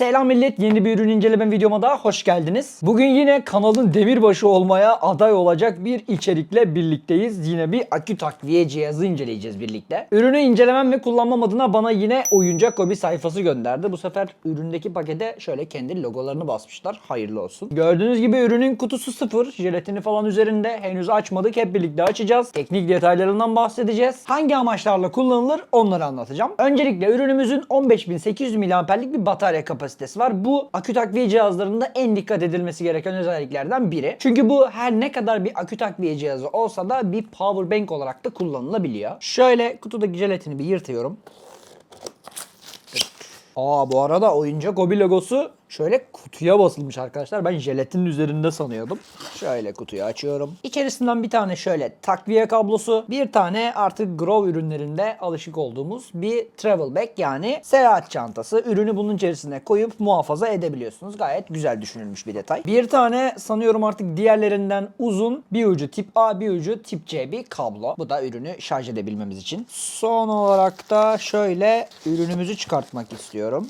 Selam millet yeni bir ürün inceleme videoma daha hoş geldiniz. Bugün yine kanalın demirbaşı olmaya aday olacak bir içerikle birlikteyiz. Yine bir akü takviye cihazı inceleyeceğiz birlikte. Ürünü incelemem ve kullanmam adına bana yine oyuncak hobi sayfası gönderdi. Bu sefer üründeki pakete şöyle kendi logolarını basmışlar. Hayırlı olsun. Gördüğünüz gibi ürünün kutusu sıfır. Jelatini falan üzerinde. Henüz açmadık. Hep birlikte açacağız. Teknik detaylarından bahsedeceğiz. Hangi amaçlarla kullanılır onları anlatacağım. Öncelikle ürünümüzün 15800 mAh'lik bir batarya kapasitesi var. Bu akü takviye cihazlarında en dikkat edilmesi gereken özelliklerden biri. Çünkü bu her ne kadar bir akü takviye cihazı olsa da bir power bank olarak da kullanılabiliyor. Şöyle kutudaki jelatini bir yırtıyorum. Aa bu arada oyuncak hobi logosu şöyle kutuya basılmış arkadaşlar. Ben jelatinin üzerinde sanıyordum. Şöyle kutuyu açıyorum. İçerisinden bir tane şöyle takviye kablosu, bir tane artık Grove ürünlerinde alışık olduğumuz bir travel bag yani seyahat çantası. Ürünü bunun içerisine koyup muhafaza edebiliyorsunuz. Gayet güzel düşünülmüş bir detay. Bir tane sanıyorum artık diğerlerinden uzun bir ucu tip A bir ucu tip C bir kablo. Bu da ürünü şarj edebilmemiz için. Son olarak da şöyle ürünümüzü çıkartmak istiyorum.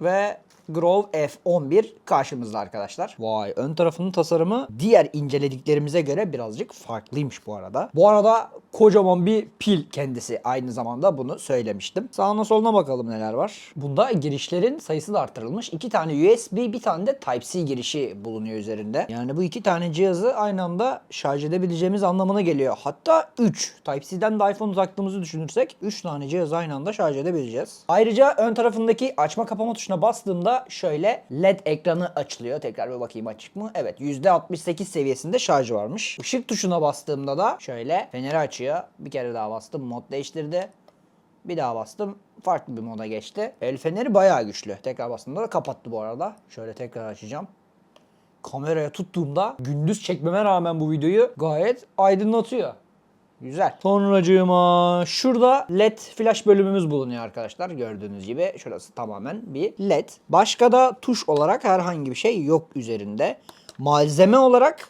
Ve Grove F11 karşımızda arkadaşlar. Vay ön tarafının tasarımı diğer incelediklerimize göre birazcık farklıymış bu arada. Bu arada kocaman bir pil kendisi aynı zamanda bunu söylemiştim. Sağına soluna bakalım neler var. Bunda girişlerin sayısı da artırılmış. İki tane USB bir tane de Type-C girişi bulunuyor üzerinde. Yani bu iki tane cihazı aynı anda şarj edebileceğimiz anlamına geliyor. Hatta 3. Type-C'den de iPhone uzaklığımızı düşünürsek 3 tane cihazı aynı anda şarj edebileceğiz. Ayrıca ön tarafındaki açma kapama tuşuna bastığımda şöyle LED ekranı açılıyor. Tekrar bir bakayım açık mı? Evet %68 seviyesinde şarjı varmış. Işık tuşuna bastığımda da şöyle feneri açıyor. Bir kere daha bastım mod değiştirdi. Bir daha bastım. Farklı bir moda geçti. El feneri bayağı güçlü. Tekrar bastığımda da kapattı bu arada. Şöyle tekrar açacağım. Kameraya tuttuğumda gündüz çekmeme rağmen bu videoyu gayet aydınlatıyor. Güzel. Sonracığıma şurada led flash bölümümüz bulunuyor arkadaşlar. Gördüğünüz gibi şurası tamamen bir led. Başka da tuş olarak herhangi bir şey yok üzerinde. Malzeme olarak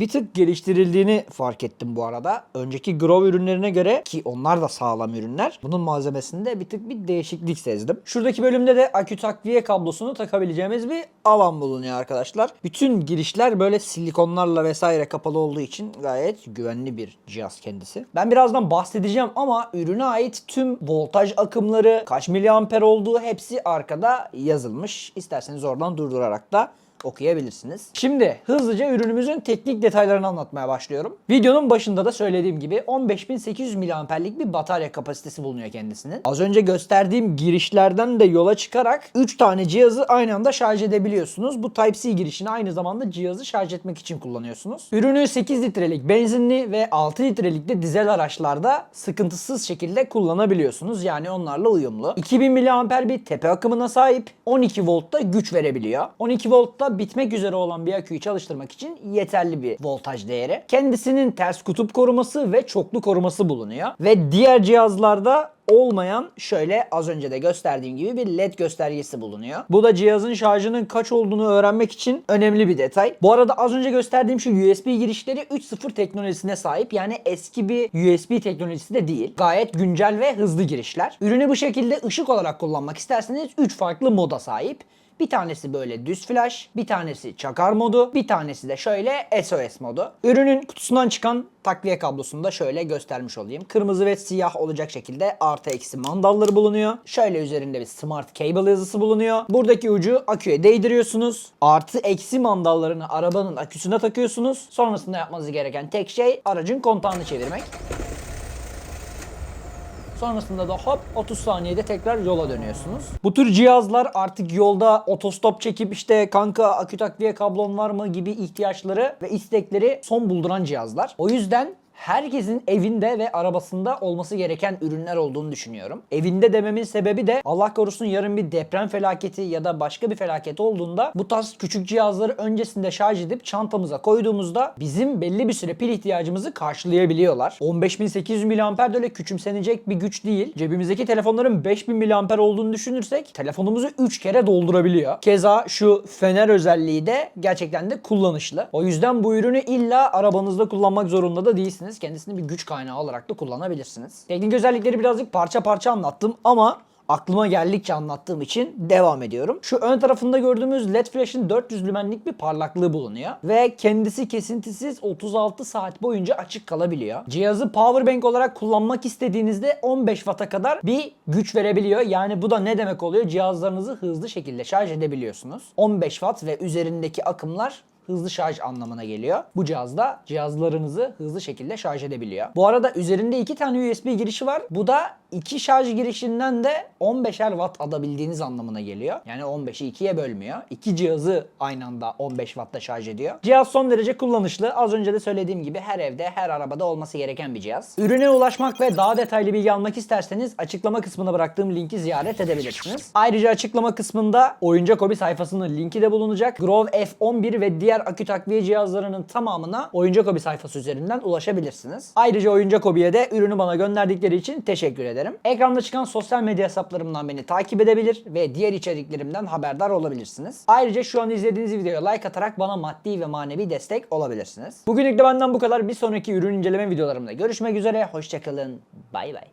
bir tık geliştirildiğini fark ettim bu arada. Önceki Grove ürünlerine göre ki onlar da sağlam ürünler. Bunun malzemesinde bir tık bir değişiklik sezdim. Şuradaki bölümde de akü takviye kablosunu takabileceğimiz bir alan bulunuyor arkadaşlar. Bütün girişler böyle silikonlarla vesaire kapalı olduğu için gayet güvenli bir cihaz kendisi. Ben birazdan bahsedeceğim ama ürüne ait tüm voltaj akımları, kaç miliamper olduğu hepsi arkada yazılmış. İsterseniz oradan durdurarak da okuyabilirsiniz. Şimdi hızlıca ürünümüzün teknik detaylarını anlatmaya başlıyorum. Videonun başında da söylediğim gibi 15800 mAh'lik bir batarya kapasitesi bulunuyor kendisinin. Az önce gösterdiğim girişlerden de yola çıkarak 3 tane cihazı aynı anda şarj edebiliyorsunuz. Bu Type-C girişini aynı zamanda cihazı şarj etmek için kullanıyorsunuz. Ürünü 8 litrelik benzinli ve 6 litrelik de dizel araçlarda sıkıntısız şekilde kullanabiliyorsunuz. Yani onlarla uyumlu. 2000 mAh bir tepe akımına sahip. 12 voltta güç verebiliyor. 12 voltta bitmek üzere olan bir aküyü çalıştırmak için yeterli bir voltaj değeri. Kendisinin ters kutup koruması ve çoklu koruması bulunuyor. Ve diğer cihazlarda olmayan şöyle az önce de gösterdiğim gibi bir led göstergesi bulunuyor. Bu da cihazın şarjının kaç olduğunu öğrenmek için önemli bir detay. Bu arada az önce gösterdiğim şu USB girişleri 3.0 teknolojisine sahip. Yani eski bir USB teknolojisi de değil. Gayet güncel ve hızlı girişler. Ürünü bu şekilde ışık olarak kullanmak isterseniz 3 farklı moda sahip. Bir tanesi böyle düz flash, bir tanesi çakar modu, bir tanesi de şöyle SOS modu. Ürünün kutusundan çıkan takviye kablosunu da şöyle göstermiş olayım. Kırmızı ve siyah olacak şekilde artı eksi mandalları bulunuyor. Şöyle üzerinde bir smart cable yazısı bulunuyor. Buradaki ucu aküye değdiriyorsunuz. Artı eksi mandallarını arabanın aküsüne takıyorsunuz. Sonrasında yapmanız gereken tek şey aracın kontağını çevirmek. Sonrasında da hop 30 saniyede tekrar yola dönüyorsunuz. Bu tür cihazlar artık yolda otostop çekip işte kanka akü takviye kablon var mı gibi ihtiyaçları ve istekleri son bulduran cihazlar. O yüzden herkesin evinde ve arabasında olması gereken ürünler olduğunu düşünüyorum. Evinde dememin sebebi de Allah korusun yarın bir deprem felaketi ya da başka bir felaket olduğunda bu tarz küçük cihazları öncesinde şarj edip çantamıza koyduğumuzda bizim belli bir süre pil ihtiyacımızı karşılayabiliyorlar. 15800 mAh de öyle küçümsenecek bir güç değil. Cebimizdeki telefonların 5000 mAh olduğunu düşünürsek telefonumuzu 3 kere doldurabiliyor. Keza şu fener özelliği de gerçekten de kullanışlı. O yüzden bu ürünü illa arabanızda kullanmak zorunda da değilsiniz kullanabilirsiniz. Kendisini bir güç kaynağı olarak da kullanabilirsiniz. Teknik özellikleri birazcık parça parça anlattım ama aklıma geldikçe anlattığım için devam ediyorum. Şu ön tarafında gördüğümüz LED flash'ın 400 lümenlik bir parlaklığı bulunuyor. Ve kendisi kesintisiz 36 saat boyunca açık kalabiliyor. Cihazı powerbank olarak kullanmak istediğinizde 15 Watt'a kadar bir güç verebiliyor. Yani bu da ne demek oluyor? Cihazlarınızı hızlı şekilde şarj edebiliyorsunuz. 15 Watt ve üzerindeki akımlar hızlı şarj anlamına geliyor. Bu cihazda cihazlarınızı hızlı şekilde şarj edebiliyor. Bu arada üzerinde iki tane USB girişi var. Bu da iki şarj girişinden de 15'er watt alabildiğiniz anlamına geliyor. Yani 15'i ikiye bölmüyor. İki cihazı aynı anda 15 wattta şarj ediyor. Cihaz son derece kullanışlı. Az önce de söylediğim gibi her evde, her arabada olması gereken bir cihaz. Ürüne ulaşmak ve daha detaylı bilgi almak isterseniz açıklama kısmına bıraktığım linki ziyaret edebilirsiniz. Ayrıca açıklama kısmında Oyuncak Hobi sayfasının linki de bulunacak. Grove F11 ve diğer akü takviye cihazlarının tamamına Oyuncak Hobi sayfası üzerinden ulaşabilirsiniz. Ayrıca Oyuncak Hobi'ye de ürünü bana gönderdikleri için teşekkür ederim. Ekranda çıkan sosyal medya hesaplarımdan beni takip edebilir ve diğer içeriklerimden haberdar olabilirsiniz. Ayrıca şu an izlediğiniz videoya like atarak bana maddi ve manevi destek olabilirsiniz. Bugünlük de benden bu kadar. Bir sonraki ürün inceleme videolarımda görüşmek üzere. Hoşçakalın. Bay bay.